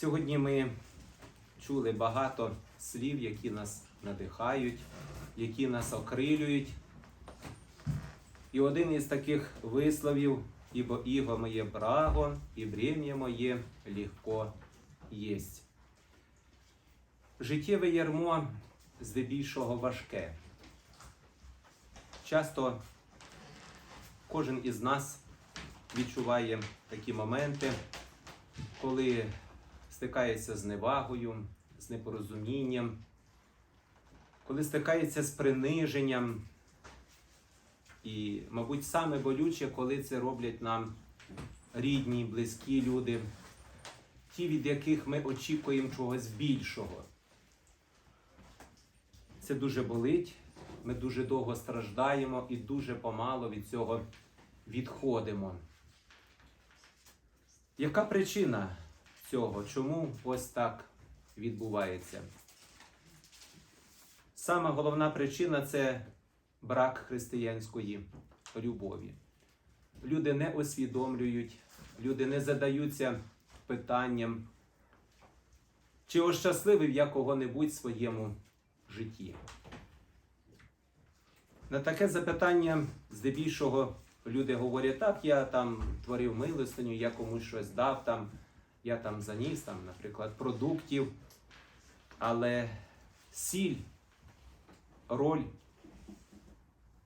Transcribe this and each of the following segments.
Сьогодні ми чули багато слів, які нас надихають, які нас окрилюють. І один із таких висловів, ібо іго моє браго, і брем'я моє легко єсть. Життєве ярмо здебільшого важке. Часто кожен із нас відчуває такі моменти, коли стикається з невагою, з непорозумінням, коли стикається з приниженням. І, мабуть, саме болюче, коли це роблять нам рідні, близькі люди, ті, від яких ми очікуємо чогось більшого. Це дуже болить, ми дуже довго страждаємо і дуже помало від цього відходимо. Яка причина цього? Чому ось так відбувається? Сама головна причина це брак християнської любові. Люди не усвідомлюють, люди не задаються питанням, чи ощасливив я кого-небудь в своєму житті. На таке запитання здебільшого люди говорять, так, я там творив милостиню, я комусь щось дав, там, я там заніс, там, наприклад, продуктів. Але сіль, роль,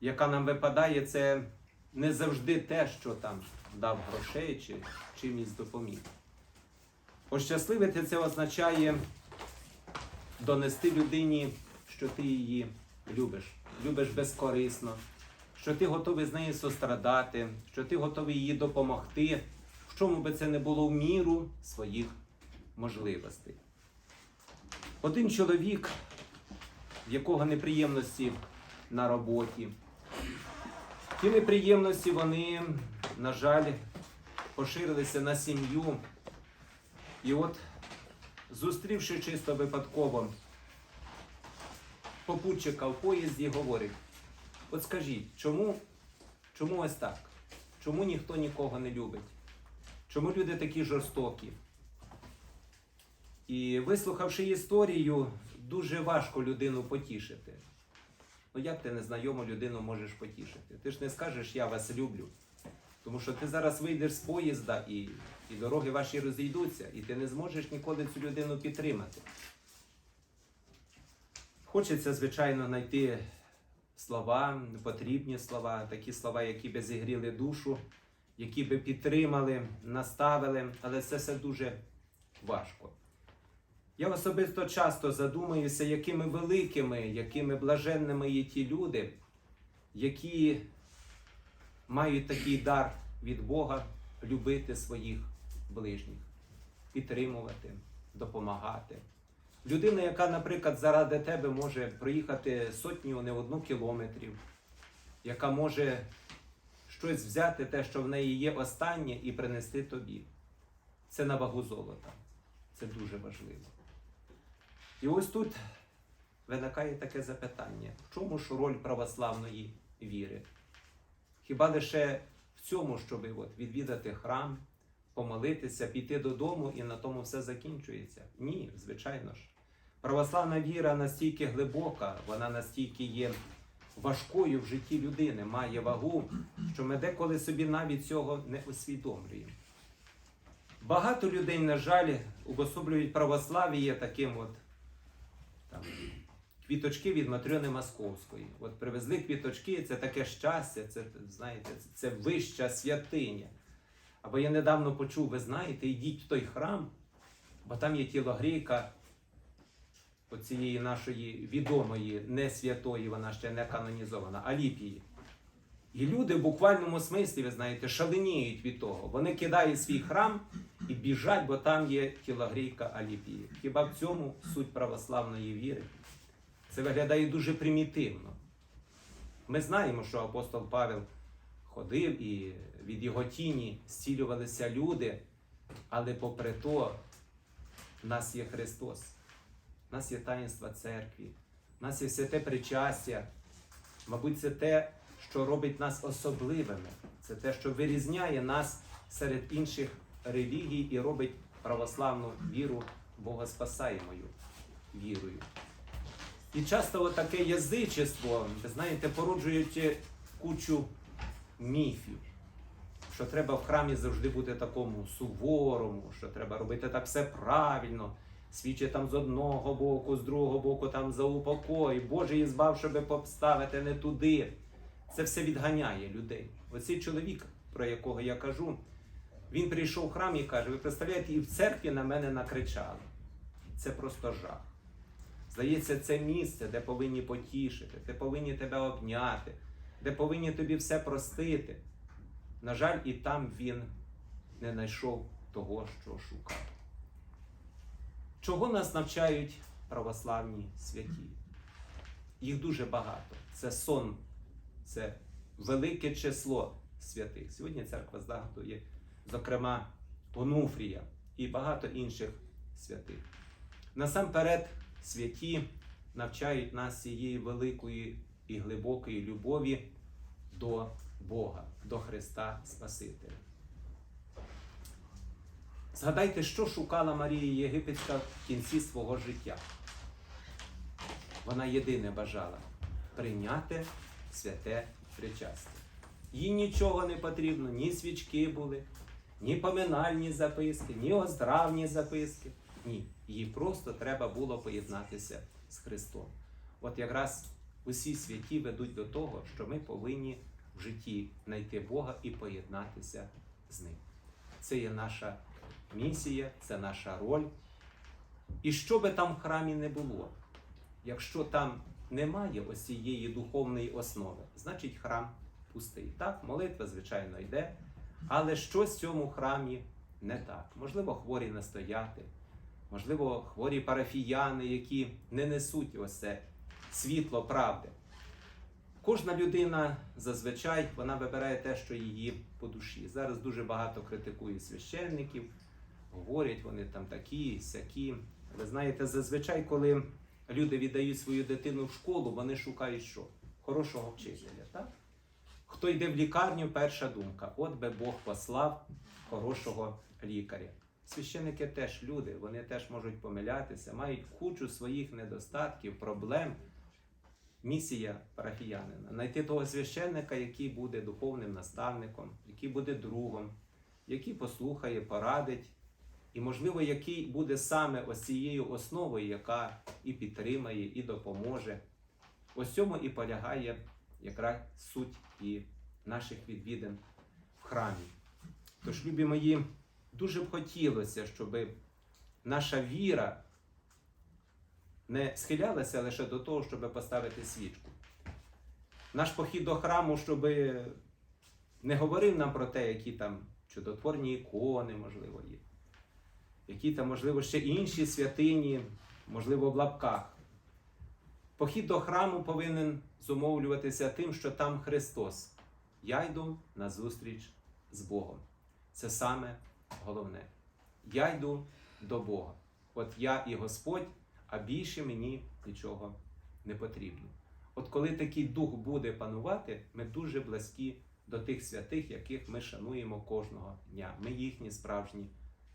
яка нам випадає, це не завжди те, що там дав грошей чи чимось допоміг. Ощасливити це означає донести людині, що ти її любиш, любиш безкорисно, що ти готовий з нею сострадати, що ти готовий їй допомогти, чому би це не було в міру своїх можливостей. Один чоловік, в якого неприємності на роботі, ті неприємності, вони, на жаль, поширилися на сім'ю. І от, зустрівши чисто випадково попутчика в поїзді, говорить: от скажіть, чому, чому ось так? Чому ніхто нікого не любить? Чому люди такі жорстокі? І вислухавши історію, дуже важко людину потішити. Ну як ти незнайому людину можеш потішити? Ти ж не скажеш я вас люблю. Тому що ти зараз вийдеш з поїзда і, і дороги ваші розійдуться, і ти не зможеш ніколи цю людину підтримати. Хочеться, звичайно, знайти слова, потрібні слова, такі слова, які би зігріли душу, які би підтримали, наставили, але це все дуже важко. Я особисто часто задумуюся, якими великими, якими блаженними є ті люди, які мають такий дар від Бога любити своїх ближніх, підтримувати, допомагати. Людина, яка, наприклад, заради тебе може проїхати сотню, не одну кілометрів, яка може щось взяти, те, що в неї є останнє, і принести тобі. Це на вагу золота. Це дуже важливо. І ось тут виникає таке запитання: в чому ж роль православної віри? Хіба лише в цьому, щоб от відвідати храм, помолитися, піти додому і на тому все закінчується? Ні, звичайно ж. Православна віра настільки глибока, вона настільки є важкою в житті людини, має вагу, що ми деколи собі навіть цього не усвідомлюємо. Багато людей, на жаль, уособлюють православ'я таким от там, квіточки від Матрьони Московської. От привезли квіточки, це таке щастя, це, знаєте, це вища святиня. Або я недавно почув, ви знаєте, йдіть в той храм, бо там є тіло грійка оцієї нашої відомої, не святої, вона ще не канонізована, Аліпії. І люди в буквальному смислі, ви знаєте, шаленіють від того. Вони кидають свій храм і біжать, бо там є тілогрійка Аліпії. Хіба в цьому суть православної віри? Це виглядає дуже примітивно. Ми знаємо, що апостол Павел ходив і від його тіні зцілювалися люди, але попри то, в нас є Христос, в нас є таїнства церкві, в нас є святе причастя. Мабуть, це те, що робить нас особливими. Це те, що вирізняє нас серед інших релігій і робить православну віру Богоспасаємою вірою. І часто таке язичество, ви знаєте, породжують кучу міфів, що треба в храмі завжди бути такому суворому, що треба робити так все правильно, свічі там з одного боку, з другого боку там за упокой, Боже, і збав, щоб поставити не туди. Це все відганяє людей. Оцей чоловік, про якого я кажу, він прийшов в храм і каже: ви представляєте, і в церкві на мене накричали. Це просто жах. Здається, це місце, де повинні потішити, де повинні тебе обняти, де повинні тобі все простити. На жаль, і там він не знайшов того, що шукав. Чого нас навчають православні святі? Їх дуже багато. Це сон, це велике число святих. Сьогодні церква згадує, зокрема, Онуфрія і багато інших святих. Насамперед, святі навчають нас цієї великої і глибокої любові до Бога, до Христа Спасителя. Згадайте, що шукала Марія Єгипетська в кінці свого життя. Вона єдине бажала прийняти святе причастя. Їй нічого не потрібно, ні свічки були, ні поминальні записки, ні оздравні записки. Ні, їй просто треба було поєднатися з Христом. От якраз усі святі ведуть до того, що ми повинні в житті знайти Бога і поєднатися з ним. Це є наша місія, це наша роль. І що би там в храмі не було, якщо там немає ось цієї духовної основи, значить храм пустий. Так, молитва, звичайно, йде, але щось в цьому храмі не так. Можливо, хворі настояти, можливо, хворі парафіяни, які не несуть ось це світло правди. Кожна людина зазвичай вона вибирає те, що її по душі. Зараз дуже багато критикують священників, говорять вони там такі, сякі. Ви знаєте, зазвичай, коли люди віддають свою дитину в школу, вони шукають що? Хорошого вчителя. Так? Хто йде в лікарню, перша думка: от би Бог послав хорошого лікаря. Священники теж люди, вони теж можуть помилятися, мають кучу своїх недостатків, проблем. Місія парафіянина знайти того священника, який буде духовним наставником, який буде другом, який послухає, порадить, і, можливо, який буде саме ось цією основою, яка і підтримає, і допоможе. Ось цьому і полягає якраз суть і наших відвідин в храмі. Тож, любі мої, дуже б хотілося, щоб наша віра не схилялася лише до того, щоб поставити свічку. Наш похід до храму, щоб не говорив нам про те, які там чудотворні ікони, можливо, є, які там, можливо, ще інші святині, можливо, в лапках. Похід до храму повинен зумовлюватися тим, що там Христос. Я йду на зустріч з Богом. Це саме головне. Я йду до Бога. От я і Господь, а більше мені нічого не потрібно. От коли такий дух буде панувати, ми дуже близькі до тих святих, яких ми шануємо кожного дня. Ми їхні справжні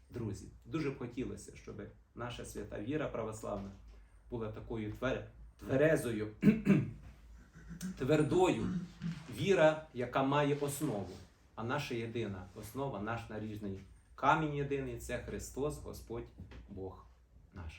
друзі. Дуже б хотілося, щоб наша свята віра православна була такою твер- тверезою, твердою віра, яка має основу. А наша єдина основа, наш наріжний камінь єдиний це Христос, Господь Бог наш.